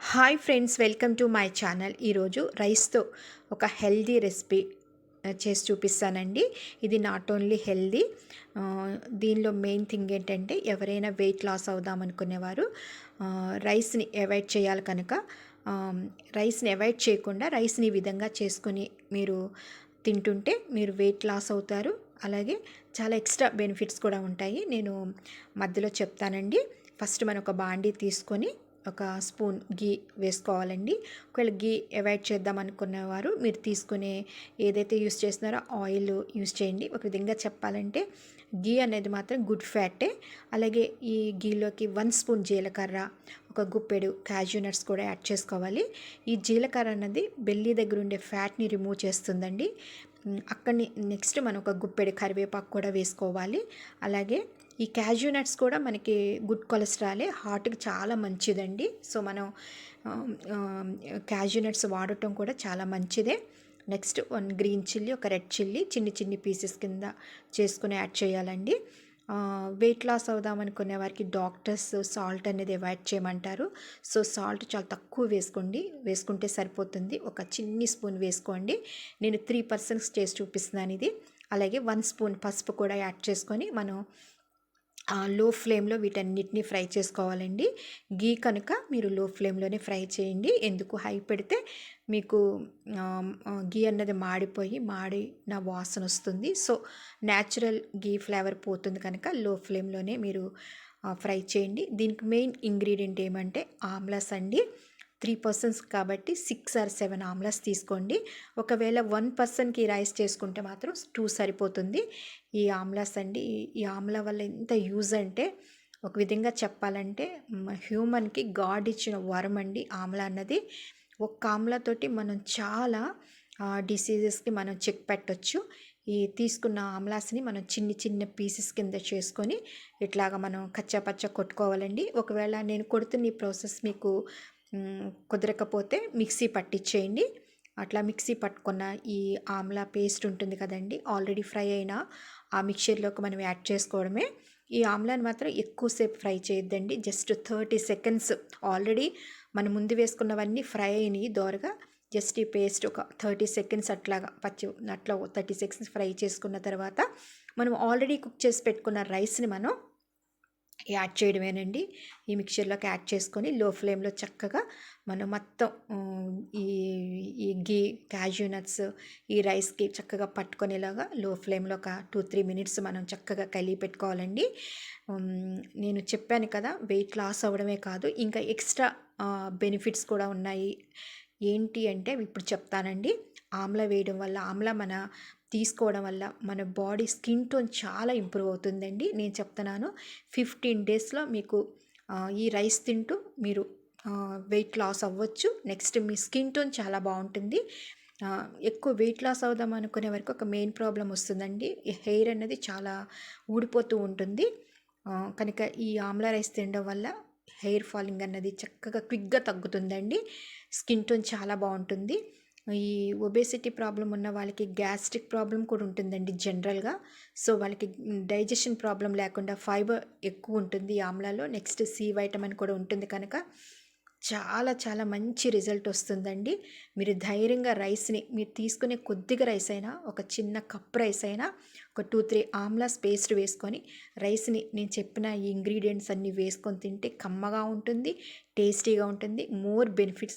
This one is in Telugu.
Hi friends welcome to my channel. ఈరోజు రైస్తో ఒక హెల్దీ రెసిపీ చేసి చూపిస్తానండి. ఇది నాట్ ఓన్లీ హెల్దీ దీనిలో మెయిన్ థింగ్ ఏంటంటే ఎవరైనా వెయిట్ లాస్ అవుదాం అనుకునేవారు రైస్ని అవాయిడ్ చేయాలి కనుక రైస్ని అవాయిడ్ చేయకుండా రైస్ని ఈ విధంగా చేసుకుని మీరు తింటుంటే మీరు వెయిట్ లాస్ అవుతారు. అలాగే చాలా ఎక్స్ట్రా బెనిఫిట్స్ కూడా ఉంటాయి. నేను మధ్యలో చెప్తానండి. ఫస్ట్ మనం ఒక బాండీ తీసుకొని ఒక స్పూన్ గీ వేసుకోవాలండి. ఒకవేళ గీ అవాయిడ్ చేద్దాం అనుకునేవారు మీరు తీసుకునే ఏదైతే యూస్ చేస్తున్నారో ఆయిల్ యూస్ చేయండి. ఒక విధంగా చెప్పాలంటే గీ అనేది మాత్రం గుడ్ ఫ్యాటే. అలాగే ఈ గీలోకి వన్ స్పూన్ జీలకర్ర ఒక గుప్పెడు క్యాజ్యూ నట్స్ కూడా యాడ్ చేసుకోవాలి. ఈ జీలకర్ర అన్నది బెల్లి దగ్గర ఉండే ఫ్యాట్ని రిమూవ్ చేస్తుందండి. అక్కడిని నెక్స్ట్ మనం ఒక గుప్పెడు కరివేపాకు కూడా వేసుకోవాలి. అలాగే ఈ క్యాజ్యూ నట్స్ కూడా మనకి గుడ్ కొలెస్ట్రాలే హార్ట్కి చాలా మంచిదండి. సో మనం క్యాజ్యూ నట్స్ వాడటం కూడా చాలా మంచిదే. నెక్స్ట్ వన్ గ్రీన్ చిల్లీ ఒక రెడ్ చిల్లీ చిన్ని చిన్ని పీసెస్ కింద చేసుకుని యాడ్ చేయాలండి. వెయిట్ లాస్ అవుదాం అనుకునే వారికి డాక్టర్స్ సాల్ట్ అనేది అవాయిడ్ చేయమంటారు. సో సాల్ట్ చాలా తక్కువ వేసుకోండి. వేసుకుంటే సరిపోతుంది. ఒక చిన్ని స్పూన్ వేసుకోండి. నేను త్రీ పర్సెంట్స్ చేసి చూపిస్తున్నాను ఇది. అలాగే వన్ స్పూన్ పసుపు కూడా యాడ్ చేసుకొని మనం లో ఫ్లేమ్లో వీటన్నిటిని ఫ్రై చేసుకోవాలండి. గీ కనుక మీరు లో ఫ్లేమ్లోనే ఫ్రై చేయండి. ఎందుకు హై పెడితే మీకు గీ అన్నది మాడిపోయి మాడిన వాసన వస్తుంది. సో న్యాచురల్ గీ ఫ్లేవర్ పోతుంది కనుక లో ఫ్లేమ్లోనే మీరు ఫ్రై చేయండి. దీనికి మెయిన్ ఇంగ్రీడియంట్ ఏమంటే ఆమ్లస్ అండి. త్రీ పర్సన్స్ కాబట్టి సిక్స్ ఆర్ సెవెన్ ఆమ్లాస్ తీసుకోండి. ఒకవేళ వన్ పర్సన్కి రైస్ చేసుకుంటే మాత్రం టూ సరిపోతుంది. ఈ ఆమ్లాస్ అండి ఈ- ఆమ్లా వల్ల ఎంత యూజ్ అంటే ఒక విధంగా చెప్పాలంటే హ్యూమన్కి గాడ్ ఇచ్చిన వరం అండి ఆమ్లా అన్నది. ఒక్క ఆమ్లాతోటి మనం చాలా డిసీజెస్కి మనం చెక్ పెట్టచ్చు. ఈ తీసుకున్న ఆమ్లాస్ని మనం చిన్ని చిన్న పీసెస్ కింద చేసుకొని ఇట్లాగా మనం కచ్చాపచ్చ కొట్టుకోవాలండి. ఒకవేళ నేను కొడుతున్న ఈ ప్రాసెస్ మీకు కుదరకపోతే మిక్సీ పట్టించేయండి అట్లా మిక్సీ పట్టుకున్న ఈ ఆమ్లా పేస్ట్ ఉంటుంది కదండి ఆల్రెడీ ఫ్రై అయిన ఆ మిక్చర్లోకి మనం యాడ్ చేసుకోవడమే. ఈ ఆమ్లాని మాత్రం ఎక్కువసేపు ఫ్రై చేయొద్దండి జస్ట్ థర్టీ సెకండ్స్. ఆల్రెడీ మనం ముందు వేసుకున్నవన్నీ ఫ్రై అయినాయి దోరగా జస్ట్ ఈ పేస్ట్ ఒక థర్టీ సెకండ్స్ అట్లాగా పచ్చి అట్లా థర్టీ సెకండ్స్ ఫ్రై చేసుకున్న తర్వాత మనం ఆల్రెడీ కుక్ చేసి పెట్టుకున్న రైస్ని మనం యాడ్ చేయడమేనండి. ఈ మిక్చర్లోకి యాడ్ చేసుకొని లో ఫ్లేమ్లో చక్కగా మనం మొత్తం ఈ ఈ గీ క్యాజ్యూ నట్స్ ఈ రైస్కి చక్కగా పట్టుకునేలాగా లో ఫ్లేమ్లో ఒక టూ త్రీ మినిట్స్ మనం చక్కగా కలిగి పెట్టుకోవాలండి. నేను చెప్పాను కదా వెయిట్ లాస్ అవ్వడమే కాదు ఇంకా ఎక్స్ట్రా బెనిఫిట్స్ కూడా ఉన్నాయి. ఏంటి అంటే ఇప్పుడు చెప్తానండి. ఆమ్లా వేయడం వల్ల ఆమ్లా మన తీసుకోవడం వల్ల మన బాడీ స్కిన్ టోన్ చాలా ఇంప్రూవ్ అవుతుందండి. నేను చెప్తున్నాను ఫిఫ్టీన్ డేస్లో మీకు ఈ రైస్ తింటూ మీరు వెయిట్ లాస్ అవ్వచ్చు. నెక్స్ట్ మీ స్కిన్ టోన్ చాలా బాగుంటుంది. ఎక్కువ వెయిట్ లాస్ అవుదాం అనుకునే వరకు ఒక మెయిన్ ప్రాబ్లం వస్తుందండి. హెయిర్ అనేది చాలా ఊడిపోతూ ఉంటుంది. కనుక ఈ ఆమ్లా రైస్ తినడం వల్ల హెయిర్ ఫాలింగ్ అన్నది చక్కగా క్విక్గా తగ్గుతుందండి. స్కిన్ టోన్ చాలా బాగుంటుంది. ఈ ఒబేసిటీ ప్రాబ్లం ఉన్న వాళ్ళకి గ్యాస్ట్రిక్ ప్రాబ్లం కూడా ఉంటుందండి జనరల్గా సో వాళ్ళకి డైజెషన్ ప్రాబ్లం లేకుండా ఫైబర్ ఎక్కువ ఉంటుంది ఈ ఆమ్లాలో నెక్స్ట్ సి వైటమిన్ కూడా ఉంటుంది కనుక చాలా చాలా మంచి రిజల్ట్ వస్తుందండి. మీరు ధైర్యంగా రైస్ని మీరు తీసుకునే కొద్దిగా రైస్ అయినా ఒక చిన్న కప్ రైస్ అయినా ఒక టూ త్రీ ఆమ్లాస్ పేస్ట్ వేసుకొని రైస్ని నేను చెప్పిన ఈ ఇంగ్రీడియంట్స్ అన్నీ వేసుకొని తింటే కమ్మగా ఉంటుంది టేస్టీగా ఉంటుంది మోర్ బెనిఫిట్స్